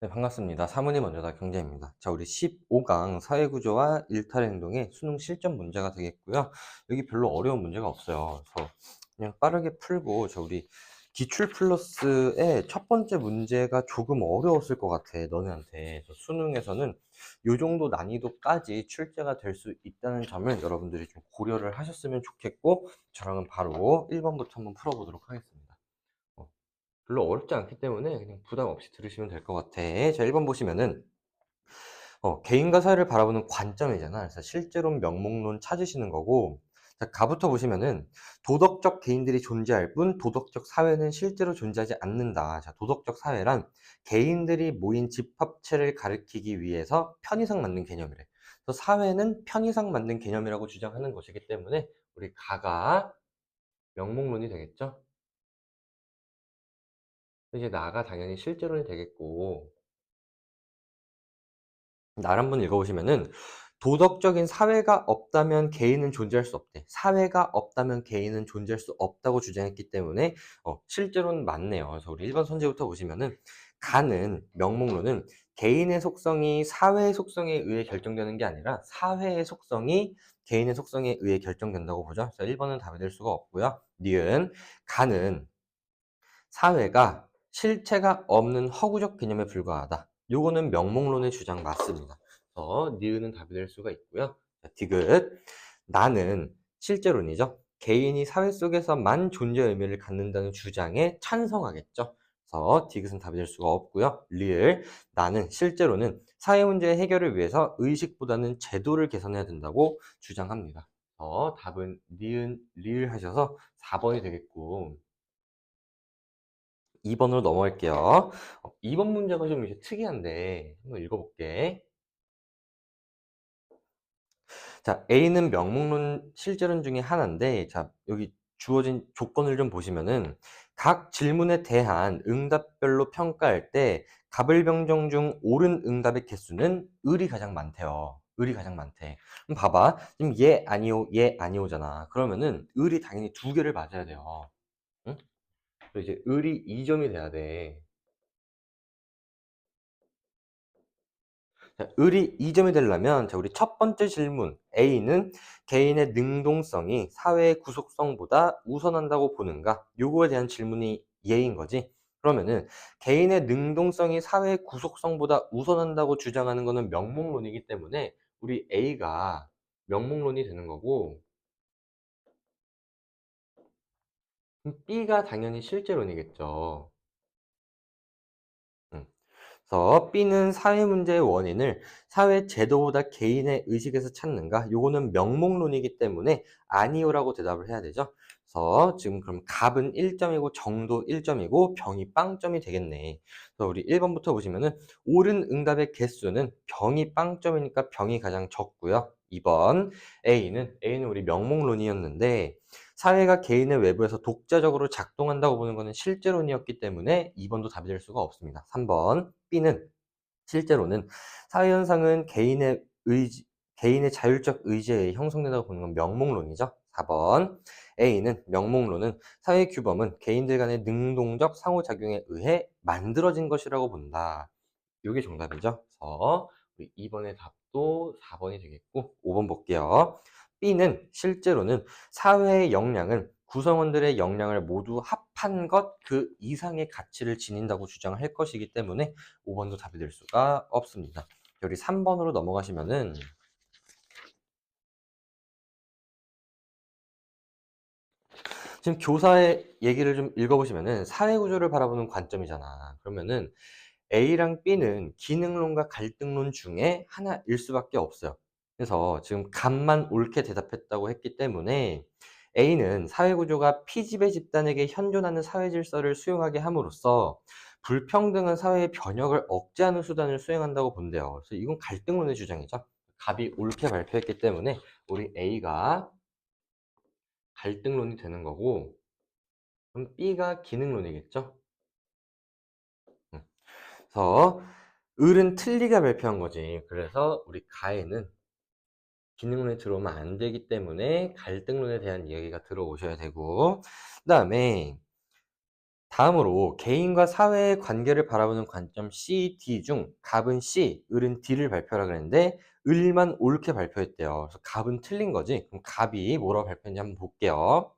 네, 반갑습니다. 사문이 먼저다 경제입니다. 자, 우리 15강 사회구조와 일탈 행동의 수능 실전 문제가 되겠고요. 여기 별로 어려운 문제가 없어요. 그래서 그냥 빠르게 풀고, 저 우리 기출 플러스의 첫 번째 문제가 조금 어려웠을 것 같아, 너네한테. 수능에서는 이 정도 난이도까지 출제가 될 수 있다는 점을 여러분들이 좀 고려를 하셨으면 좋겠고, 저랑은 바로 1번부터 한번 풀어보도록 하겠습니다. 어. 별로 어렵지 않기 때문에 그냥 부담 없이 들으시면 될 것 같아. 자, 1번 보시면은, 어, 개인과 사회를 바라보는 관점이잖아. 그래서 실제론 명목론 찾으시는 거고, 자, 가부터 보시면은, 도덕적 개인들이 존재할 뿐, 도덕적 사회는 실제로 존재하지 않는다. 자, 도덕적 사회란 개인들이 모인 집합체를 가리키기 위해서 편의상 만든 개념이래. 그래서 사회는 편의상 만든 개념이라고 주장하는 것이기 때문에, 우리 가가 명목론이 되겠죠? 이제 나가 당연히 실제론이 되겠고, 날 한번 읽어보시면은 도덕적인 사회가 없다면 개인은 존재할 수 없대. 사회가 없다면 개인은 존재할 수 없다고 주장했기 때문에 어, 실제로는 맞네요. 그래서 우리 1번 선제부터 보시면은 가는 명목론은 개인의 속성이 사회의 속성에 의해 결정되는 게 아니라 사회의 속성이 개인의 속성에 의해 결정된다고 보죠. 그래서 1번은 답이 될 수가 없고요. 니은 가는 사회가 실체가 없는 허구적 개념에 불과하다. 요거는 명목론의 주장 맞습니다. 그래서 니은은 답이 될 수가 있고요. 자, 디귿 나는 실제론이죠. 개인이 사회 속에서만 존재 의미를 갖는다는 주장에 찬성하겠죠. 그래서 디귿은 답이 될 수가 없고요. 리을 나는 실제로는 사회 문제 해결을 위해서 의식보다는 제도를 개선해야 된다고 주장합니다. 어, 답은 니은 리을 하셔서 4번이 되겠고 2번으로 넘어갈게요. 2번 문제가 좀 이제 특이한데 한번 읽어볼게. 자, A는 명목론 실제론 중에 하나인데, 자, 여기 주어진 조건을 좀 보시면은 각 질문에 대한 응답별로 평가할 때 가불병정 중 옳은 응답의 개수는 을이 가장 많대요. 을이 가장 많대. 그럼 봐봐. 지금 예, 아니오, 예, 아니오잖아. 그러면은 을이 당연히 두 개를 맞아야 돼요. 응? 그래서 이제 을이 2점이 돼야 돼. 자, 을이 2점이 되려면 자, 우리 첫 번째 질문 A는 개인의 능동성이 사회의 구속성보다 우선한다고 보는가? 요거에 대한 질문이 예인 거지. 그러면은 개인의 능동성이 사회의 구속성보다 우선한다고 주장하는 거는 명목론이기 때문에 우리 A가 명목론이 되는 거고 B가 당연히 실제론이겠죠. 음. 그래서 B는 사회 문제의 원인을 사회 제도보다 개인의 의식에서 찾는가? 요거는 명목론이기 때문에 아니요라고 대답을 해야 되죠. 그래서 지금 그럼 갑은 1점이고 정도 1점이고 병이 빵점이 되겠네. 그래서 우리 1번부터 보시면은 옳은 응답의 개수는 병이 빵점이니까 병이 가장 적고요. 2번 A는 A는 우리 명목론이었는데 사회가 개인의 외부에서 독자적으로 작동한다고 보는 것은 실제론이었기 때문에 2번도 답이 될 수가 없습니다. 3번 B는 실제로는 사회현상은 개인의 의지, 개인의 자율적 의지에 의해 형성된다고 보는 건 명목론이죠. 4번 A는 명목론은 사회 규범은 개인들 간의 능동적 상호작용에 의해 만들어진 것이라고 본다. 이게 정답이죠. 그래서 우리 2번의 답도 4번이 되겠고 5번 볼게요. B는 실제로는 사회의 역량은 구성원들의 역량을 모두 합한 것 그 이상의 가치를 지닌다고 주장을 할 것이기 때문에 5번도 답이 될 수가 없습니다. 여기 3번으로 넘어가시면은 지금 교사의 얘기를 좀 읽어보시면은 사회 구조를 바라보는 관점이잖아. 그러면은 A랑 B는 기능론과 갈등론 중에 하나일 수밖에 없어요. 그래서 지금 값만 옳게 대답했다고 했기 때문에 A는 사회구조가 피지배 집단에게 현존하는 사회 질서를 수용하게 함으로써 불평등한 사회의 변혁을 억제하는 수단을 수행한다고 본대요. 그래서 이건 갈등론의 주장이죠. 값이 옳게 발표했기 때문에 우리 A가 갈등론이 되는 거고 그럼 B가 기능론이겠죠? 음. 그래서 을은 틀리게 발표한 거지. 그래서 우리 가에는 기능론에 들어오면 안 되기 때문에 갈등론에 대한 이야기가 들어오셔야 되고 그 다음에 다음으로 개인과 사회의 관계를 바라보는 관점 C, D 중 갑은 C, 을은 D를 발표하라 그랬는데 을만 옳게 발표했대요. 그래서 갑은 틀린 거지. 그럼 갑이 뭐라고 발표했는지 한번 볼게요.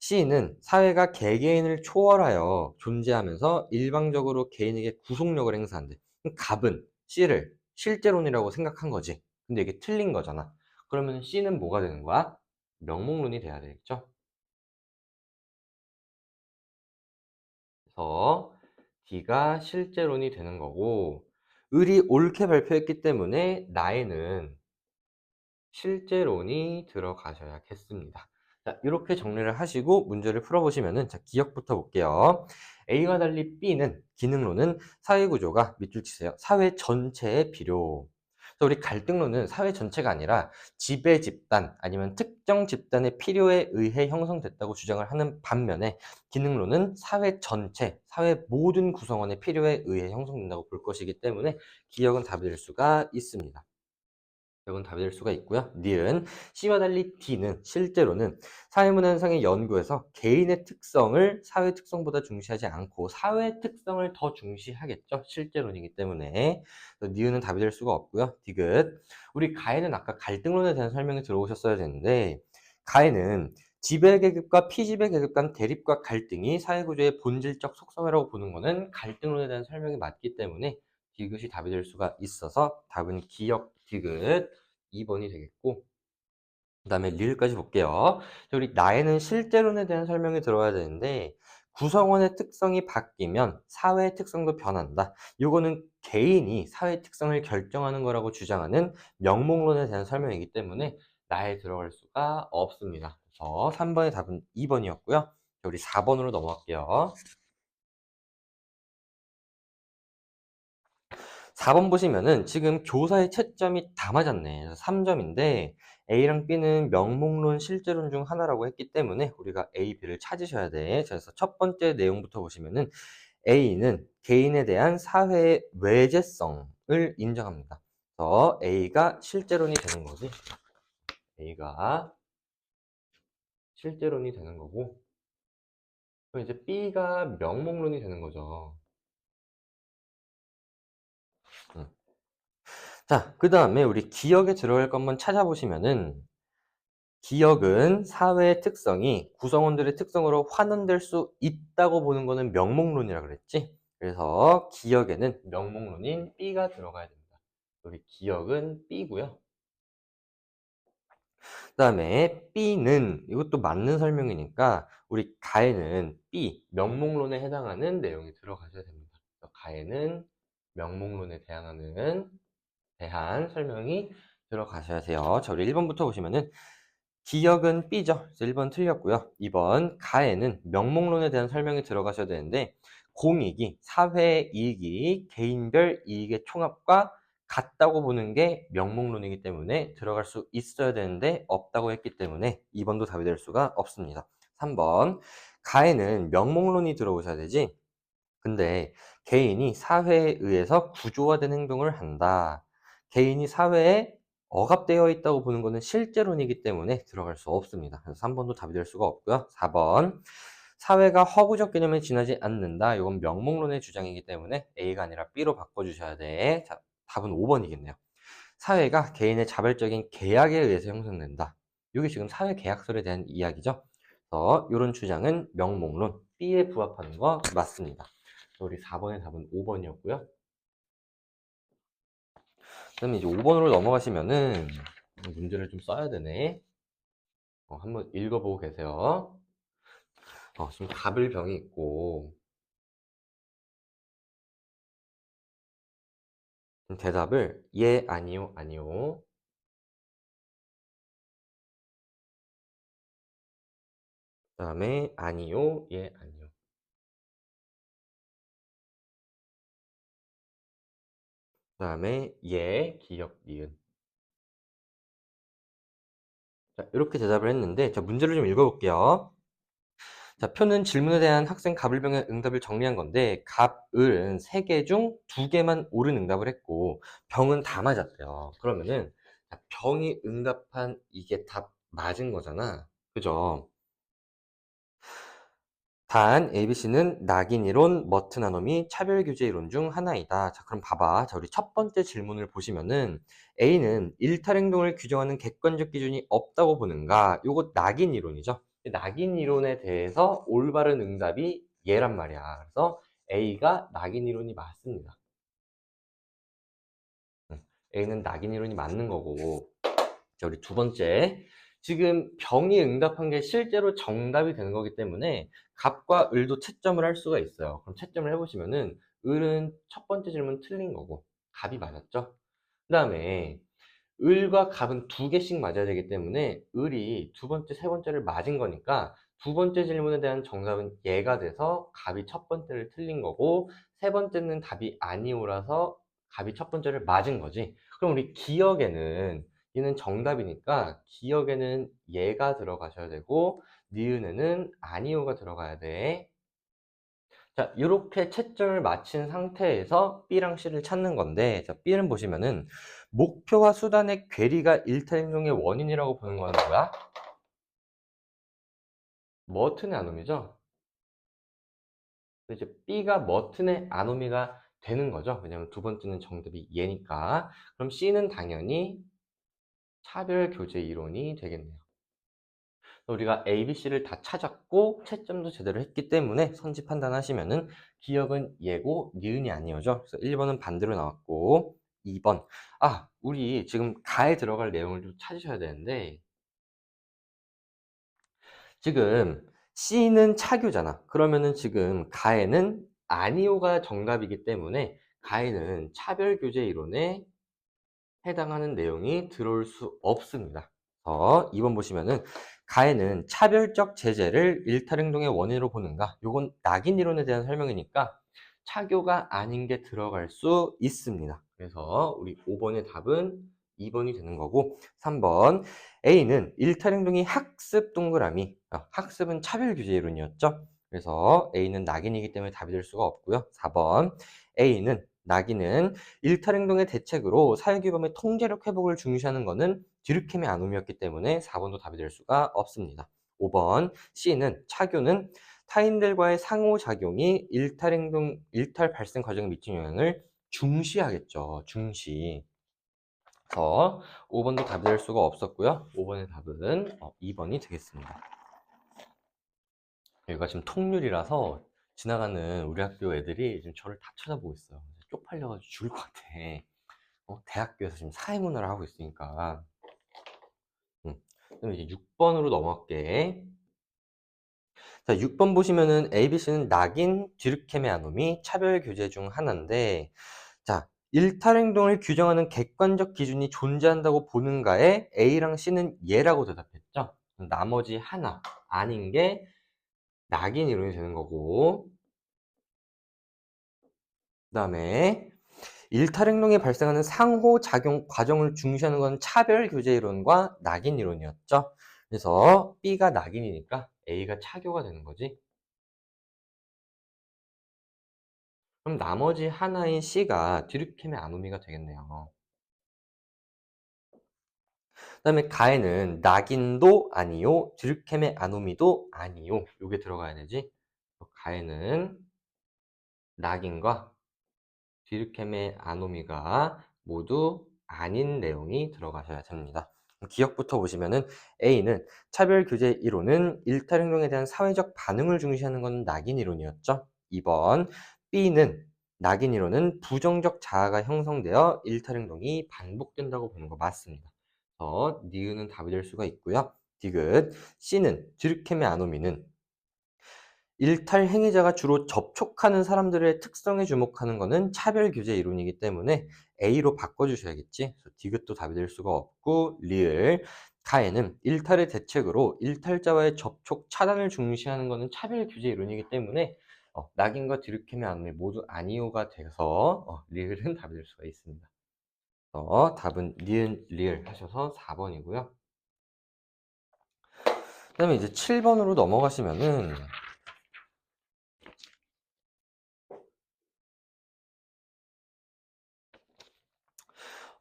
C는 사회가 개개인을 초월하여 존재하면서 일방적으로 개인에게 구속력을 행사한대. 갑은 C를 실제론이라고 생각한 거지. 근데 이게 틀린 거잖아. 그러면 C는 뭐가 되는 거야? 명목론이 돼야 되겠죠? 그래서 D가 실제론이 되는 거고 을이 옳게 발표했기 때문에 나에는 실제론이 들어가셔야겠습니다. 자, 이렇게 정리를 하시고 문제를 풀어보시면은 자, 기억부터 볼게요. A와 달리 B는 기능론은 사회 구조가 밑줄 치세요. 사회 전체의 필요. 그래서 우리 갈등론은 사회 전체가 아니라 지배 집단 아니면 특정 집단의 필요에 의해 형성됐다고 주장을 하는 반면에 기능론은 사회 전체, 사회 모든 구성원의 필요에 의해 형성된다고 볼 것이기 때문에 기억은 답이 될 수가 있습니다. 이건 답이 될 수가 있고요. 니은 C와 달리 D는 실제로는 사회문화현상의 연구에서 개인의 특성을 사회 특성보다 중시하지 않고 사회 특성을 더 중시하겠죠. 실제론이기 때문에 니은은 답이 될 수가 없고요. 디귿 우리 가해는 아까 갈등론에 대한 설명이 들어오셨어야 되는데 가해는 지배계급과 피지배계급 간 대립과 갈등이 사회구조의 본질적 속성이라고 보는 것은 갈등론에 대한 설명이 맞기 때문에 디귿이 답이 될 수가 있어서 답은 기억 디귿 2번이 되겠고 그 다음에 리을까지 볼게요. 우리 나에는 실제론에 대한 설명이 들어야 되는데 구성원의 특성이 바뀌면 사회의 특성도 변한다. 이거는 개인이 사회 특성을 결정하는 거라고 주장하는 명목론에 대한 설명이기 때문에 나에 들어갈 수가 없습니다. 그래서 3번의 답은 2번이었고요. 우리 4번으로 넘어갈게요. 4번 보시면은 지금 교사의 채점이 다 맞았네. 3점인데 A랑 B는 명목론, 실제론 중 하나라고 했기 때문에 우리가 A, B를 찾으셔야 돼. 그래서 첫 번째 내용부터 보시면은 A는 개인에 대한 사회의 외제성을 인정합니다. 그래서 A가 실제론이 되는 거지. A가 실제론이 되는 거고 그럼 이제 B가 명목론이 되는 거죠. 자, 그 다음에 우리 기억에 들어갈 것만 찾아보시면은 기억은 사회의 특성이 구성원들의 특성으로 환원될 수 있다고 보는 거는 명목론이라 그랬지. 그래서 기억에는 명목론인 B가 들어가야 됩니다. 우리 기억은 B고요. 그 다음에 B는 이것도 맞는 설명이니까 우리 가에는 B 명목론에 해당하는 내용이 들어가셔야 됩니다. 가에는 명목론에 해당하는 대한 설명이 들어가셔야 돼요. 자, 우리 1번부터 보시면은 기억은 B죠. 그래서 1번 틀렸고요. 2번 가에는 명목론에 대한 설명이 들어가셔야 되는데 공익이 사회 이익이 개인별 이익의 총합과 같다고 보는 게 명목론이기 때문에 들어갈 수 있어야 되는데 없다고 했기 때문에 2번도 답이 될 수가 없습니다. 3번 가에는 명목론이 들어오셔야 되지. 근데 개인이 사회에 의해서 구조화된 행동을 한다. 개인이 사회에 억압되어 있다고 보는 것은 실제론이기 때문에 들어갈 수 없습니다. 그래서 3번도 답이 될 수가 없고요. 4번 사회가 허구적 개념에 지나지 않는다. 이건 명목론의 주장이기 때문에 A가 아니라 B로 바꿔주셔야 돼. 자, 답은 5번이겠네요. 사회가 개인의 자발적인 계약에 의해서 형성된다. 이게 지금 사회 계약설에 대한 이야기죠. 그래서 이런 주장은 명목론 B에 부합하는 거 맞습니다. 우리 4번의 답은 5번이었고요. 그다음에 이제 5번으로 넘어가시면은 문제를 좀 써야 되네. 어, 한번 읽어보고 계세요. 어, 지금 가불병이 있고 대답을 예, 아니요, 아니요. 그 다음에 아니요, 예, 아니요. 그 다음에 예, 기억, 니은. 자, 이렇게 대답을 했는데, 자, 문제를 좀 읽어볼게요. 자, 표는 질문에 대한 학생 갑을병의 응답을 정리한 건데, 갑은 세개중두 개만 옳은 응답을 했고, 병은 다 맞았대요. 그러면은, 자, 병이 응답한 이게 답 맞은 거잖아. 그죠? 단 ABC는 낙인 이론, 머튼 아노미, 차별 규제 이론 중 하나이다. 자, 그럼 봐봐. 자, 우리 첫 번째 질문을 보시면은 A는 일탈 행동을 규정하는 객관적 기준이 없다고 보는가? 요거 낙인 이론이죠. 낙인 이론에 대해서 올바른 응답이 얘란 말이야. 그래서 A가 낙인 이론이 맞습니다. 응, A는 낙인 이론이 맞는 거고. 자, 우리 두 번째. 지금 병이 응답한 게 실제로 정답이 되는 거기 때문에 갑과 을도 채점을 할 수가 있어요. 그럼 채점을 해보시면은 을은 첫 번째 질문 틀린 거고 갑이 맞았죠. 그 다음에 을과 갑은 두 개씩 맞아야 되기 때문에 을이 두 번째, 세 번째를 맞은 거니까 두 번째 질문에 대한 정답은 얘가 돼서 갑이 첫 번째를 틀린 거고 세 번째는 답이 아니오라서 갑이 첫 번째를 맞은 거지. 그럼 우리 기억에는 얘는 정답이니까 기억에는 얘가 들어가셔야 되고 니은에는 아니오가 들어가야 돼. 자, 이렇게 채점을 마친 상태에서 B랑 C를 찾는 건데, 자, B는 보시면은 목표와 수단의 괴리가 일탈 행동의 원인이라고 보는 거는 뭐야? 머튼의 아노미죠? 이제 B가 머튼의 아노미가 되는 거죠. 왜냐면 두 번째는 정답이 얘니까. 그럼 C는 당연히 차별 교제 이론이 되겠네요. 우리가 A, B, C를 다 찾았고 채점도 제대로 했기 때문에 선지 판단하시면은 기억은 예고, 니은이 아니오죠. 그래서 1번은 반대로 나왔고 2번 아 우리 지금 가에 들어갈 내용을 좀 찾으셔야 되는데 지금 C는 차교잖아. 그러면은 지금 가에는 아니오가 정답이기 때문에 가에는 차별 교제 이론에 해당하는 내용이 들어올 수 없습니다. 어, 2번 보시면은 가에는 차별적 제재를 일탈 행동의 원인으로 보는가? 요건 낙인 이론에 대한 설명이니까 차교가 아닌 게 들어갈 수 있습니다. 그래서 우리 5번의 답은 2번이 되는 거고 3번 A는 일탈 행동이 학습 동그라미 어, 학습은 차별 규제 이론이었죠. 그래서 A는 낙인이기 때문에 답이 될 수가 없고요. 4번 A는 낙인은 일탈 행동의 대책으로 사회규범의 통제력 회복을 중시하는 것은 디르켐의 아놈이었기 때문에 4번도 답이 될 수가 없습니다. 5번 C는 차교는 타인들과의 상호작용이 일탈 행동, 일탈 발생 과정에 미치는 영향을 중시하겠죠. 중시. 그래서 5번도 답이 될 수가 없었고요. 5번의 답은 2번이 되겠습니다. 여기가 지금 통률이라서 지나가는 우리 학교 애들이 지금 저를 다 쳐다보고 있어요. 쪽팔려가지고 죽을 것 같아. 어, 대학교에서 지금 사회문화를 하고 있으니까. 음. 그럼 이제 6번으로 넘어갈게. 자, 6번 보시면은 ABC는 낙인, 디르켐의 아노미, 차별 교제 중 하나인데, 자, 일탈 행동을 규정하는 객관적 기준이 존재한다고 보는가에 A랑 C는 예라고 대답했죠. 나머지 하나 아닌 게 낙인 이론이 되는 거고, 그 다음에 일탈 행동에 발생하는 상호작용 과정을 중시하는 건 차별 교제 이론과 낙인 이론이었죠. 그래서 B가 낙인이니까 A가 차교가 되는 거지. 그럼 나머지 하나인 C가 디르켐의 아노미가 되겠네요. 그 다음에 가에는 낙인도 아니요, 디르켐의 아노미도 아니요. 요게 들어가야 되지. 가에는 낙인과 디르켐의 아노미가 모두 아닌 내용이 들어가셔야 됩니다. 기억부터 보시면은 A는 차별 규제 이론은 일탈 행동에 대한 사회적 반응을 중시하는 건 낙인 이론이었죠. 2번 B는 낙인 이론은 부정적 자아가 형성되어 일탈 행동이 반복된다고 보는 거 맞습니다. 어, 니은은 답이 될 수가 있고요. 디귿 C는 디르켐의 아노미는 일탈 행위자가 주로 접촉하는 사람들의 특성에 주목하는 것은 차별 규제 이론이기 때문에 A로 바꿔주셔야겠지. 디귿도 답이 될 수가 없고 리을 가에는 일탈의 대책으로 일탈자와의 접촉 차단을 중시하는 것은 차별 규제 이론이기 때문에 어, 낙인과 디르켐의 안에 모두 아니오가 돼서 어, 리을은 답이 될 수가 있습니다. 어, 답은 니은 리을 하셔서 4번이고요. 그 다음에 이제 7번으로 넘어가시면은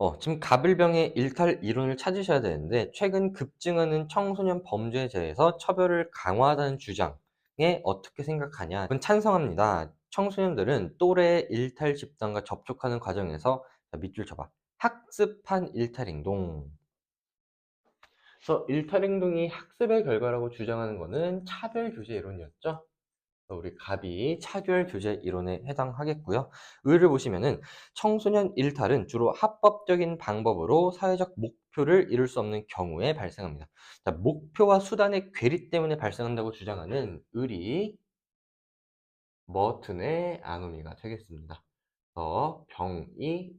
어, 지금 가불병의 일탈 이론을 찾으셔야 되는데 최근 급증하는 청소년 범죄에 대해서 처벌을 강화하다는 주장에 어떻게 생각하냐? 그건 찬성합니다. 청소년들은 또래 일탈 집단과 접촉하는 과정에서 자, 밑줄 쳐봐. 학습한 일탈 행동. 그래서 일탈 행동이 학습의 결과라고 주장하는 것은 차별 교제 이론이었죠. 우리 갑이 차별 교제 이론에 해당하겠고요. 의를 보시면은 청소년 일탈은 주로 합법적인 방법으로 사회적 목표를 이룰 수 없는 경우에 발생합니다. 자, 목표와 수단의 괴리 때문에 발생한다고 주장하는 의리 머튼의 아노미가 되겠습니다. 그래서 병이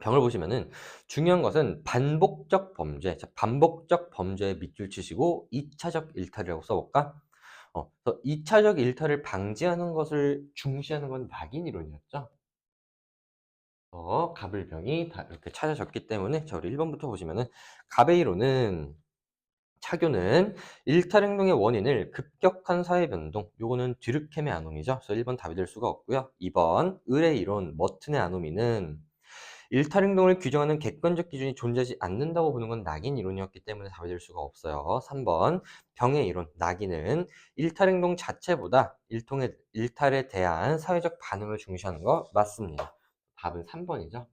병을 보시면은 중요한 것은 반복적 범죄, 자, 반복적 범죄에 밑줄 치시고 2차적 일탈이라고 써볼까? 어, 그래서 2차적 일탈을 방지하는 것을 중시하는 건 낙인 이론이었죠. 어, 갑을병이 다 이렇게 찾아졌기 때문에 자, 우리 1번부터 보시면은 갑의 이론은 차교는 일탈 행동의 원인을 급격한 사회 변동, 요거는 뒤르켐의 아노미죠. 그래서 1번 답이 될 수가 없고요. 2번 을의 이론, 머튼의 아노미는 일탈 행동을 규정하는 객관적 기준이 존재하지 않는다고 보는 건 낙인 이론이었기 때문에 답이 될 수가 없어요. 3번 병의 이론, 낙인은 일탈 행동 자체보다 일통의, 일탈에 대한 사회적 반응을 중시하는 거 맞습니다. 답은 3번이죠.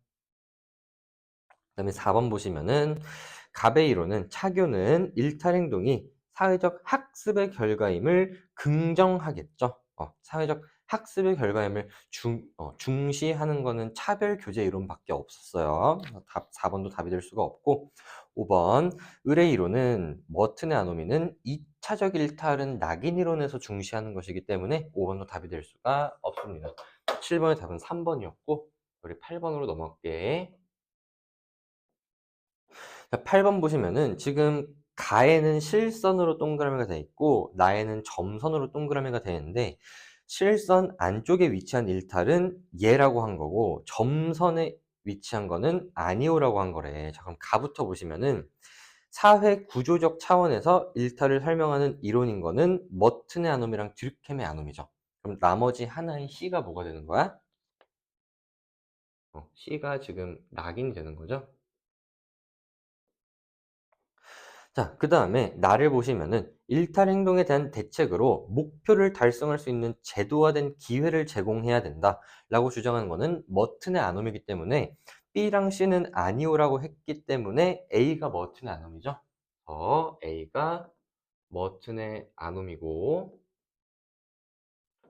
그 다음에 4번 보시면은 갑의 이론은 차교는 일탈 행동이 사회적 학습의 결과임을 긍정하겠죠. 어, 사회적 학습의 결과임을 중, 어, 중시하는 거는 차별 교제 이론밖에 없었어요. 답 4번도 답이 될 수가 없고 5번 의뢰 이론은 머튼의 아노미는 2차적 일탈은 낙인 이론에서 중시하는 것이기 때문에 5번도 답이 될 수가 없습니다. 7번의 답은 3번이었고 우리 8번으로 넘어갈게. 8번 보시면은 지금 가에는 실선으로 동그라미가 되어 있고 나에는 점선으로 동그라미가 되어 있는데 실선 안쪽에 위치한 일탈은 예라고 한 거고 점선에 위치한 거는 아니오라고 한 거래. 자 그럼 가부터 보시면은 사회 구조적 차원에서 일탈을 설명하는 이론인 거는 머튼의 아놈이랑 드르켐의 아놈이죠. 그럼 나머지 하나의 C가 뭐가 되는 거야? 어, C가 지금 낙인이 되는 거죠. 자, 그 다음에 나를 보시면은 일탈 행동에 대한 대책으로 목표를 달성할 수 있는 제도화된 기회를 제공해야 된다 라고 주장하는 거는 머튼의 아놈이기 때문에 B랑 C는 아니오라고 했기 때문에 A가 머튼의 아놈이죠. 어, A가 머튼의 아놈이고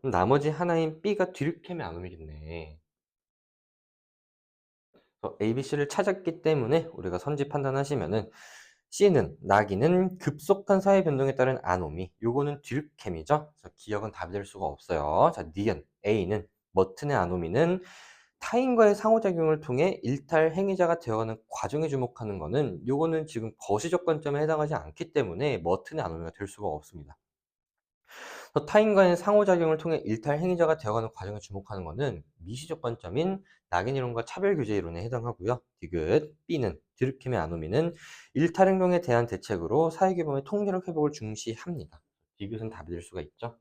나머지 하나인 B가 뒤르켐의 아놈이겠네. A, B, C를 찾았기 때문에 우리가 선지 판단하시면은 C는 낙인은 급속한 사회 변동에 따른 아노미. 요거는 뒤르켐이죠. 그래서 기억은 답이 될 수가 없어요. 자, 니은 A는 머튼의 아노미는 타인과의 상호작용을 통해 일탈 행위자가 되어가는 과정에 주목하는 거는 요거는 지금 거시적 관점에 해당하지 않기 때문에 머튼의 아노미가 될 수가 없습니다. 타인과의 상호작용을 통해 일탈 행위자가 되어가는 과정에 주목하는 것은 미시적 관점인 낙인 이론과 차별 규제 이론에 해당하고요. 디귿 B는 드르켐의 아노미는 일탈 행동에 대한 대책으로 사회규범의 통제력 회복을 중시합니다. 디귿은 답이 될 수가 있죠.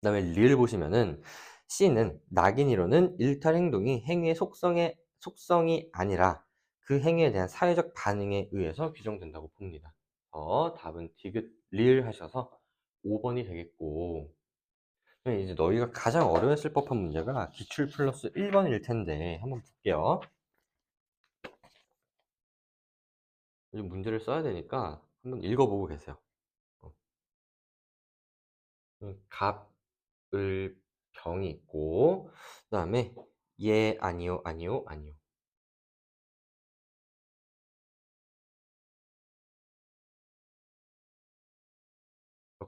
그 다음에 리를 보시면은 C는 낙인 이론은 일탈 행동이 행위의 속성의 속성이 아니라 그 행위에 대한 사회적 반응에 의해서 규정된다고 봅니다. 어, 답은 디귿 리을 하셔서 5번이 되겠고 이제 너희가 가장 어려웠을 법한 문제가 기출 플러스 1번일 텐데 한번 볼게요. 이 문제를 써야 되니까 한번 읽어보고 계세요. 어. 음, 갑을 병이 있고 그 다음에 예 아니요 아니요 아니요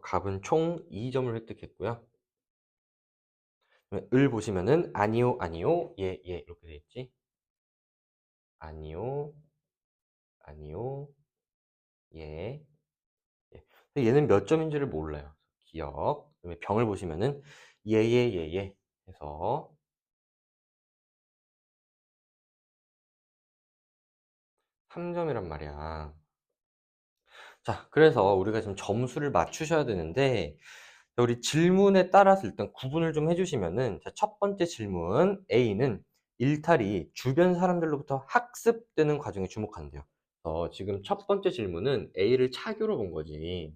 갑은 총 2점을 획득했고요. 을 보시면은 아니요, 아니요, 예, 예 이렇게 돼 있지. 아니요, 아니요, 예, 예. 얘는 몇 점인지를 몰라요. 기억. 그다음에 병을 보시면은 예, 예, 예, 예 해서 3점이란 말이야. 자, 그래서 우리가 지금 점수를 맞추셔야 되는데, 우리 질문에 따라서 일단 구분을 좀 해주시면은, 자, 첫 번째 질문, A는 일탈이 주변 사람들로부터 학습되는 과정에 주목한대요. 어, 지금 첫 번째 질문은 A를 차교로 본 거지.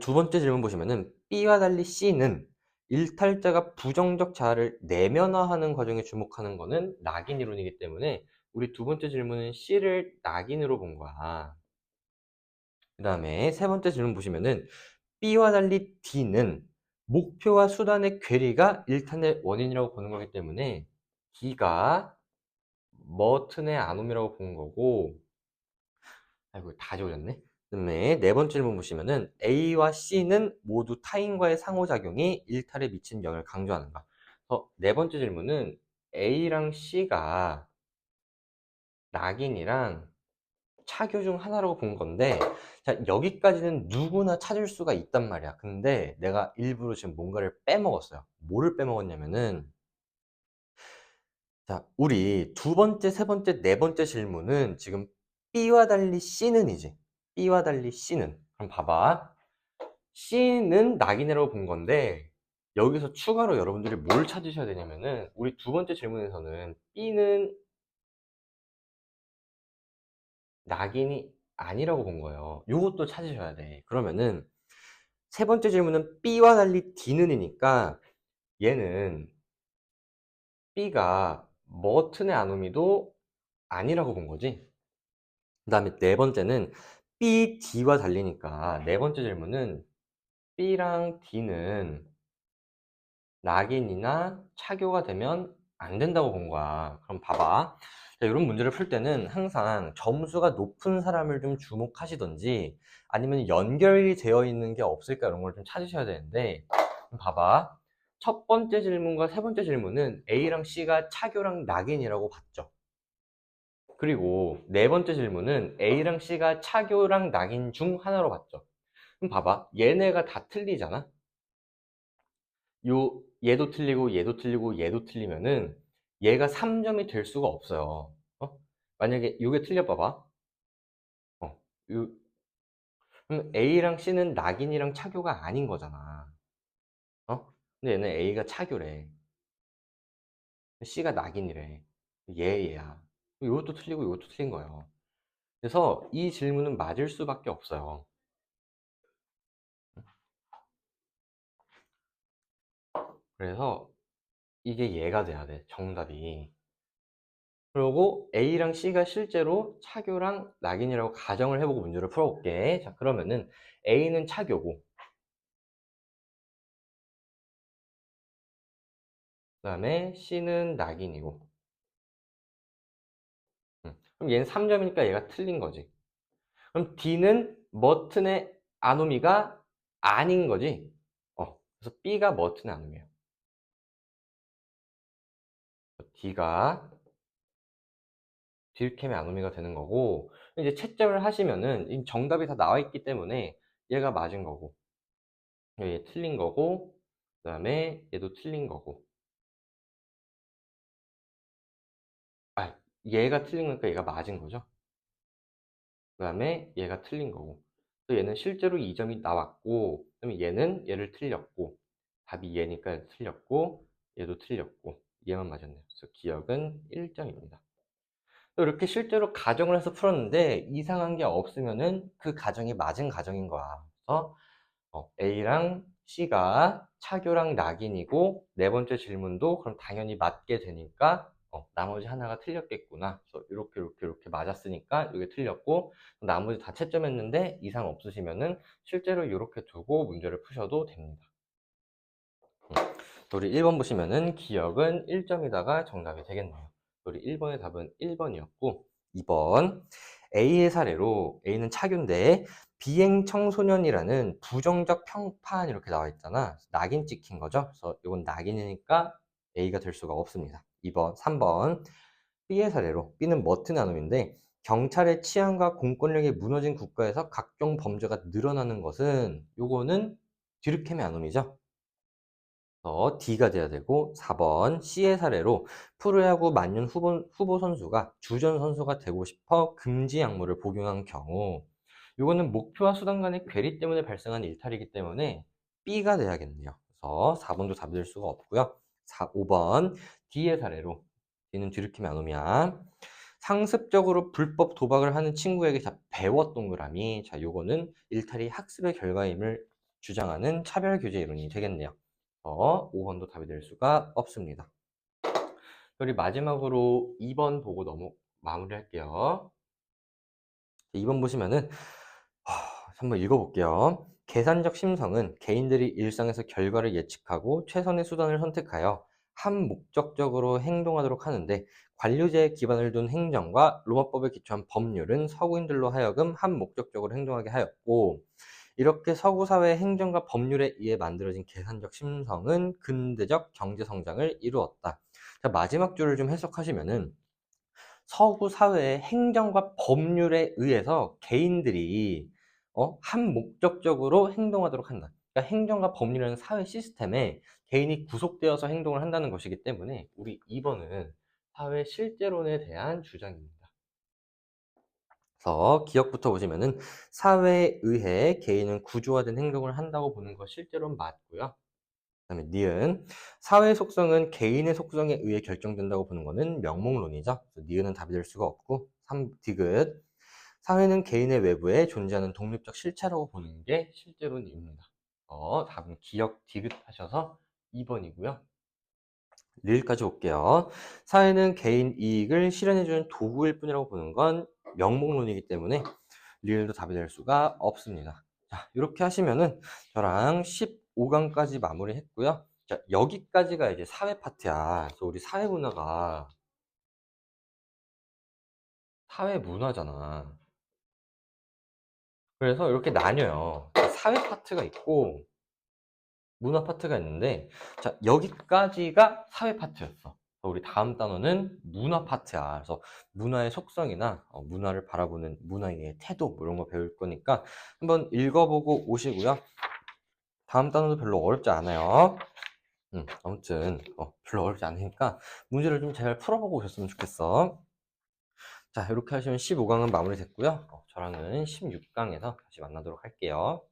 두 번째 질문 보시면은 B와 달리 C는 일탈자가 부정적 자아를 내면화하는 과정에 주목하는 것은 낙인 이론이기 때문에 우리 두 번째 질문은 C를 낙인으로 본 거야. 그 다음에 세 번째 질문 보시면은 B와 달리 D는 목표와 수단의 괴리가 일탄의 원인이라고 보는 거기 때문에 D가 머튼의 아놈이라고 보는 거고. 아이고 다 지워졌네. 그다음에 네 번째 질문 보시면은 A와 C는 모두 타인과의 상호작용이 일탈에 미치는 영향을 강조하는가 그래서 네 번째 질문은 A랑 C가 낙인이랑 차교 중 하나라고 본 건데 자 여기까지는 누구나 찾을 수가 있단 말이야. 근데 내가 일부러 지금 뭔가를 빼먹었어요. 뭐를 빼먹었냐면은 자 우리 두 번째 세 번째 네 번째 질문은 지금 B와 달리 C는이지 B와 달리 C는. 그럼 봐봐. C는 낙인이라고 본 건데 여기서 추가로 여러분들이 뭘 찾으셔야 되냐면은 우리 두 번째 질문에서는 B는 낙인이 아니라고 본 거예요. 요것도 찾으셔야 돼. 그러면은 세 번째 질문은 B와 달리 D는이니까 얘는 B가 머튼의 아노미도 아니라고 본 거지. 그 다음에 네 번째는 B, D와 달리니까 네 번째 질문은 B랑 D는 낙인이나 차교가 되면 안 된다고 본 거야. 그럼 봐봐. 자, 이런 문제를 풀 때는 항상 점수가 높은 사람을 좀 주목하시던지 아니면 연결이 되어 있는 게 없을까 이런 걸 좀 찾으셔야 되는데 봐봐. 첫 번째 질문과 세 번째 질문은 A랑 C가 차교랑 낙인이라고 봤죠. 그리고 네 번째 질문은 A랑 C가 차교랑 낙인 중 하나로 봤죠. 그럼 봐봐. 얘네가 다 틀리잖아. 요 얘도 틀리고 얘도 틀리고 얘도 틀리면은 얘가 3점이 될 수가 없어요. 어? 만약에 이게 틀려 봐봐. 어, 요, 그럼 A랑 C는 낙인이랑 차교가 아닌 거잖아. 어? 근데 얘는 A가 차교래. C가 낙인이래. 얘, 얘야. 이것도 틀리고 이것도 틀린 거예요. 그래서 이 질문은 맞을 수밖에 없어요. 그래서 이게 얘가 돼야 돼, 정답이. 그리고 A랑 C가 실제로 차교랑 낙인이라고 가정을 해보고 문제를 풀어볼게. 자, 그러면은 A는 차교고, 그 다음에 C는 낙인이고. 음, 그럼 얘는 3점이니까 얘가 틀린 거지. 그럼 D는 머튼의 아노미가 아닌 거지. 어, 그래서 B가 머튼의 아노미예요. D가 딜캠의 아노미가 되는 거고 이제 채점을 하시면은 정답이 다 나와 있기 때문에 얘가 맞은 거고 얘 틀린 거고 그 다음에 얘도 틀린 거고. 아 얘가 틀린 거니까 얘가 맞은 거죠? 그 다음에 얘가 틀린 거고. 또 얘는 실제로 2점이 나왔고 그 다음에 얘는 얘를 틀렸고. 답이 얘니까 틀렸고 얘도 틀렸고 얘만 맞았네요 그래서 기억은 1점입니다 이렇게 실제로 가정을 해서 풀었는데 이상한 게 없으면은 그 가정이 맞은 가정인 거야. 그래서 어, A랑 C가 차교랑 낙인이고 네 번째 질문도 그럼 당연히 맞게 되니까 어, 나머지 하나가 틀렸겠구나. 그래서 이렇게 이렇게 이렇게 맞았으니까 이게 틀렸고 나머지 다 채점했는데 이상 없으시면은 실제로 이렇게 두고 문제를 푸셔도 됩니다. 음, 우리 1번 보시면은 기억은 1점이다가 정답이 되겠네요. 우리 1번의 답은 1번이었고 2번. A의 사례로 A는 차교인데 비행 청소년이라는 부정적 평판 이렇게 나와 있잖아. 낙인 찍힌 거죠. 그래서 이건 낙인이니까 A가 될 수가 없습니다. 2번 3번. B의 사례로 B는 머트 나눔인데 경찰의 치안과 공권력이 무너진 국가에서 각종 범죄가 늘어나는 것은 요거는 뒤르케의 나눔이죠 D가 돼야 되고 4번 C의 사례로 프로야구 만년 후보, 후보 선수가 주전 선수가 되고 싶어 금지 약물을 복용한 경우 이거는 목표와 수단 간의 괴리 때문에 발생한 일탈이기 때문에 B가 돼야겠네요. 그래서 4번도 답이 될 수가 없고요. 4, 5번 D의 사례로 D는 뒤르키면 아노미야 상습적으로 불법 도박을 하는 친구에게 자 배웠 동그라미 자 요거는 일탈이 학습의 결과임을 주장하는 차별 규제 이론이 되겠네요. 어, 5번도 답이 될 수가 없습니다. 우리 마지막으로 2번 보고 넘어 마무리할게요. 2번 보시면은 하, 한번 읽어볼게요. 계산적 심성은 개인들이 일상에서 결과를 예측하고 최선의 수단을 선택하여 한 목적적으로 행동하도록 하는데 관료제에 기반을 둔 행정과 로마법에 기초한 법률은 서구인들로 하여금 한 목적적으로 행동하게 하였고 이렇게 서구 사회의 행정과 법률에 의해 만들어진 계산적 심성은 근대적 경제 성장을 이루었다. 자, 마지막 줄을 좀 해석하시면은 서구 사회의 행정과 법률에 의해서 개인들이 어, 한 목적적으로 행동하도록 한다. 그러니까 행정과 법률이라는 사회 시스템에 개인이 구속되어서 행동을 한다는 것이기 때문에 우리 2번은 사회 실제론에 대한 주장입니다. 그래서 기억부터 보시면은 사회에 의해 개인은 구조화된 행동을 한다고 보는 거 실제로는 맞고요. 그다음에 니은 사회 속성은 개인의 속성에 의해 결정된다고 보는 거는 명목론이죠. 니은은 답이 될 수가 없고 3 디귿 사회는 개인의 외부에 존재하는 독립적 실체라고 보는 게 실제론입니다. 어, 답은 기억 디귿 하셔서 2번이고요. 리을까지 볼게요. 사회는 개인 이익을 실현해주는 도구일 뿐이라고 보는 건 명목론이기 때문에 리을도 답이 될 수가 없습니다. 자, 이렇게 하시면은 저랑 15강까지 마무리했고요. 자, 여기까지가 이제 사회 파트야. 그래서 우리 사회 문화가 사회 문화잖아. 그래서 이렇게 나뉘어요. 사회 파트가 있고 문화 파트가 있는데 자 여기까지가 사회 파트였어. 우리 다음 단어는 문화 파트야. 그래서 문화의 속성이나 어, 문화를 바라보는 문화의 태도 뭐 이런 거 배울 거니까 한번 읽어보고 오시고요. 다음 단어도 별로 어렵지 않아요. 음, 아무튼 어, 별로 어렵지 않으니까 문제를 좀 잘 풀어보고 오셨으면 좋겠어. 자 이렇게 하시면 15강은 마무리됐고요. 어, 저랑은 16강에서 다시 만나도록 할게요.